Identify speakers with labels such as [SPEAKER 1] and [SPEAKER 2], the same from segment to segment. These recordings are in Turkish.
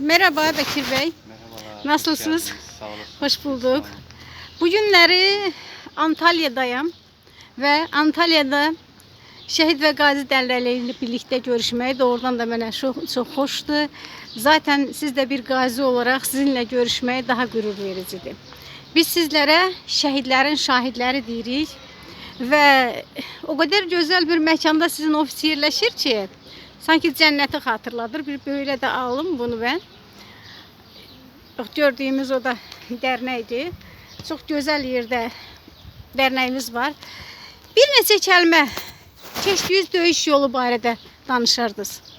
[SPEAKER 1] Merhaba Bekir Bey.
[SPEAKER 2] Merhabalar.
[SPEAKER 1] Nasılsınız?
[SPEAKER 2] geldiniz, Sağ olasın.
[SPEAKER 1] Hoş bulduk. Bugünleri Antalya'dayım ve Antalya'da şehit ve gazi derleriyle birlikte görüşmeye doğrudan da bana çok, çok hoştu. Zaten siz de bir gazi olarak sizinle görüşmeye daha gurur vericidir. Biz sizlere şehitlerin şahitleri deyirik ve o kadar güzel bir mekanda sizin ofis yerleşir ki sanki cenneti hatırladır. Bir böyle de alım bunu ben. Bax, Gördüyümüz o da dərnəkdir. Çox gözəl yerdə dərnəyimiz var. Bir neçə kəlmə keçdiyiniz döyüş yolu barədə danışardınız.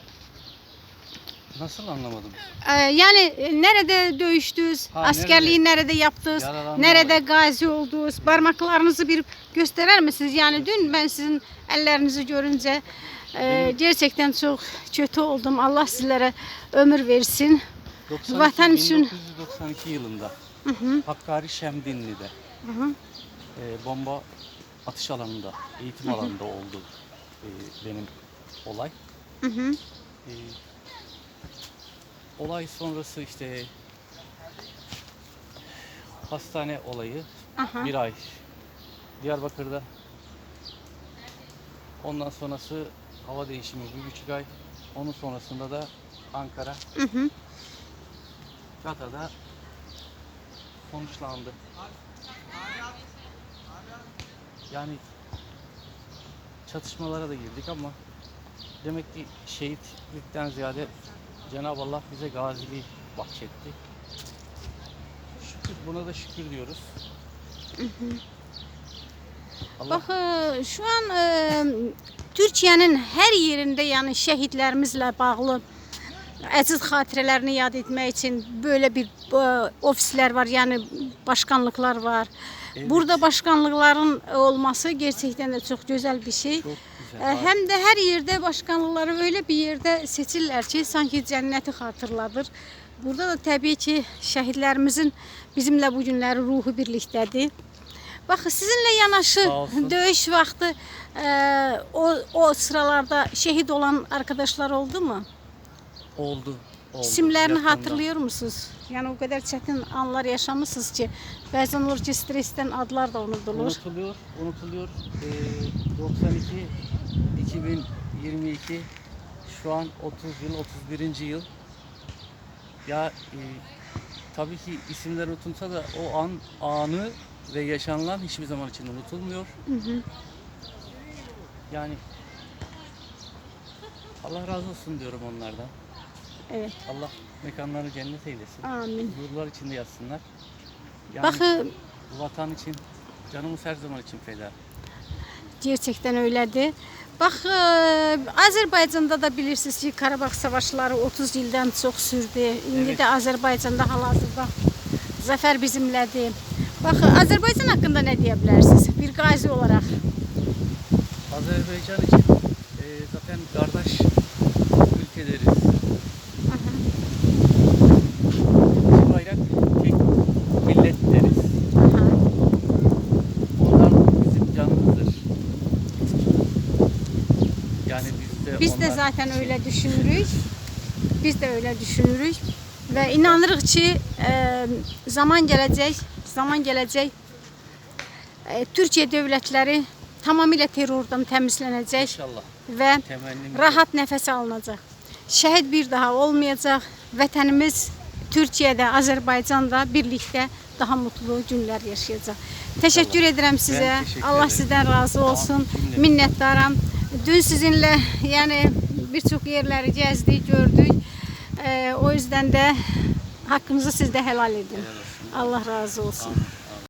[SPEAKER 2] Nasıl anlamadım?
[SPEAKER 1] Ee, yani e, nerede döyüştünüz?
[SPEAKER 2] Ha,
[SPEAKER 1] askerliği nerede, yaptınız?
[SPEAKER 2] Yaralanma
[SPEAKER 1] Nerede gazi oldunuz? Parmaklarınızı bir gösterer misiniz? Yani dün ben sizin ellerinizi görünce e, gerçekten çok kötü oldum. Allah sizlere ömür versin.
[SPEAKER 2] 92,
[SPEAKER 1] Vatan için-
[SPEAKER 2] 1992 yılında
[SPEAKER 1] Hı hı,
[SPEAKER 2] Hakkari Şemdinli'de
[SPEAKER 1] hı hı.
[SPEAKER 2] e, bomba atış alanında, eğitim alanında oldu e, benim olay.
[SPEAKER 1] Hı hı.
[SPEAKER 2] E, olay sonrası işte hastane olayı
[SPEAKER 1] Aha.
[SPEAKER 2] bir ay Diyarbakır'da. Ondan sonrası hava değişimi bir buçuk ay. Onun sonrasında da Ankara,
[SPEAKER 1] Hı hı.
[SPEAKER 2] Gata'da sonuçlandı. Yani çatışmalara da girdik ama demek ki şehitlikten ziyade Cenab-ı Allah bize gaziliği bahşetti. Şükür buna da şükür diyoruz. Allah
[SPEAKER 1] Bakın şu an e, Türkiye'nin her yerinde yani şehitlerimizle bağlı əziz xatirələrini yad etmək için böyle bir e, ofisler var, yani başkanlıklar var.
[SPEAKER 2] Evet.
[SPEAKER 1] Burada başkanlıkların olması gerçekten de çok güzel bir şey.
[SPEAKER 2] güzel.
[SPEAKER 1] Hem de her yerde başkanlıkları öyle bir yerde seçirlər ki, sanki cənnəti xatırladır. Burada da təbii ki, şəhidlərimizin bizimlə bu günləri ruhu birlikdədir. Baxın, sizinlə yanaşı döyüş vaxtı e, o, o sıralarda şehit olan arkadaşlar oldu mu?
[SPEAKER 2] oldu. Oldu.
[SPEAKER 1] İsimlerini
[SPEAKER 2] Yakında.
[SPEAKER 1] hatırlıyor musunuz? Yani o kadar çetin anlar yaşamışsınız ki bazen olur ki stresten adlar da unutulur.
[SPEAKER 2] Unutuluyor, unutuluyor. Ee, 92, 2022, şu an 30 yıl, 31. yıl. Ya e, tabii ki isimler unutulsa da o an anı ve yaşanılan hiçbir zaman için unutulmuyor.
[SPEAKER 1] Hı hı.
[SPEAKER 2] Yani Allah razı olsun diyorum onlardan.
[SPEAKER 1] Evet.
[SPEAKER 2] Allah mekanlarını cennet eylesin.
[SPEAKER 1] Amin.
[SPEAKER 2] Nurlar içinde yatsınlar. Yani
[SPEAKER 1] Bakın
[SPEAKER 2] vatan için, canımız her zaman için feda.
[SPEAKER 1] gerçekten öyledir. Bax, e, Azərbaycanda da bilirsiniz ki, Qarabağ savaşları 30 ildən çox sürdü. İndi də Azərbaycanda hal-hazırda zəfər bizimlədir. Bax, Azərbaycan haqqında nə deyə bilərsiniz? Bir qazi olaraq.
[SPEAKER 2] Azerbaycan için e, zaten kardeş Yani biz
[SPEAKER 1] Biz de
[SPEAKER 2] onlar
[SPEAKER 1] zaten
[SPEAKER 2] için-
[SPEAKER 1] öyle düşünürük. Biz de öyle düşünürük ve inanırıq ki, e, zaman gələcək, zaman gələcək. E, Türkiye dövlətləri tamamilə terrordan təmizlənəcək
[SPEAKER 2] İnşallah.
[SPEAKER 1] və
[SPEAKER 2] Temennimiz
[SPEAKER 1] rahat nəfəs alınacaq. Şəhid bir daha olmayacaq. Vətənimiz Türkiyədə, Azərbaycanda birlikdə daha mutlu günlər yaşayacaq. Təşəkkür edirəm sizə.
[SPEAKER 2] teşekkür
[SPEAKER 1] Allah sizdən razı olsun. Minnətdaram. Dün sizinlə yəni bir çox yerləri gəzdik, gördük. Ee, o yüzden də haqqınızı siz də helal edin. Allah razı olsun.